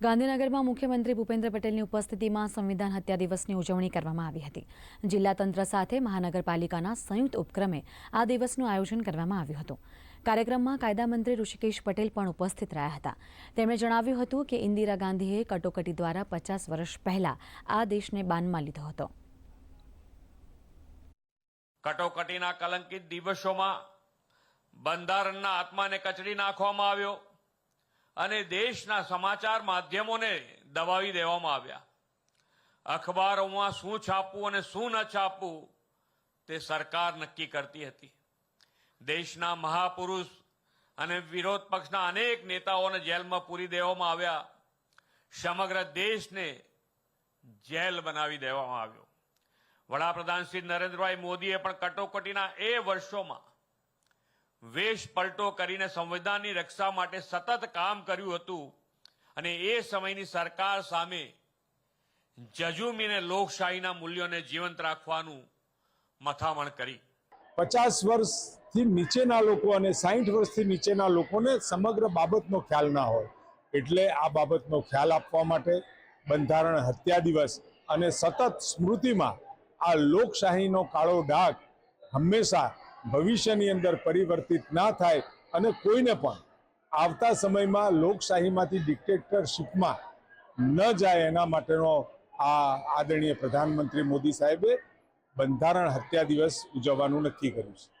ગાંધીનગરમાં મુખ્યમંત્રી ભૂપેન્દ્ર પટેલની ઉપસ્થિતિમાં સંવિધાન હત્યા દિવસની ઉજવણી કરવામાં આવી હતી. જિલ્લા તંત્ર સાથે મહાનગરપાલિકાના સંયુક્ત ઉપક્રમે આ દિવસનું આયોજન કરવામાં આવ્યું હતું. કાર્યક્રમમાં કાયદામંત્રી ઋષિકેશ પટેલ પણ ઉપસ્થિત રહ્યા હતા. તેમણે જણાવ્યું હતું કે ઇન્દિરા ગાંધીએ કટોકટી દ્વારા પચાસ વર્ષ પહેલા આ દેશને બાનમાં લીધો હતો. કટોકટીના કલંકિત દિવસોમાં બંધારણના આત્માને કચડી નાખવામાં આવ્યો. અને દેશના સમાચાર માધ્યમોને દબાવી દેવામાં આવ્યા. અખબારોમાં શું છાપવું અને શું ન છાપવું તે સરકાર નક્કી કરતી હતી. દેશના મહાપુરુષ અને વિરોધ પક્ષના અનેક નેતાઓને જેલમાં પૂરી દેવામાં આવ્યા. સમગ્ર દેશને જેલ બનાવી દેવામાં આવ્યો. વડાપ્રધાન શ્રી નરેન્દ્રભાઈ મોદીએ પણ કટોકટીના એ વર્ષોમાં વેશ પલટો કરીને સંવિધાનની રક્ષા માટે સતત કામ કર્યું હતું અને એ સમયની સરકાર સામે જજુમીને લોકશાહીના મૂલ્યોને જીવંત રાખવાનું મથામણ કરી. પચાસ વર્ષથી નીચેના લોકો અને સાહીઠ વર્ષથી નીચેના લોકોને સમગ્ર બાબતનો ખ્યાલ ના હોય. એટલે આ બાબતનો ખ્યાલ આપવા માટે બંધારણ હત્યા દિવસ અને સતત સ્મૃતિમાં આ લોકશાહીનો કાળો ડાઘ હંમેશા ભવિષ્યની અંદર પરિવર્તિત ના થાય અને કોઈને પણ આવતા સમયમાં લોકશાહીમાંથી ડિક્ટેટરશીપમાં ન જાય એના માટેનો આ આદરણીય પ્રધાનમંત્રી મોદી સાહેબે બંધારણ હત્યા દિવસ ઉજવવાનું નક્કી કર્યું છે.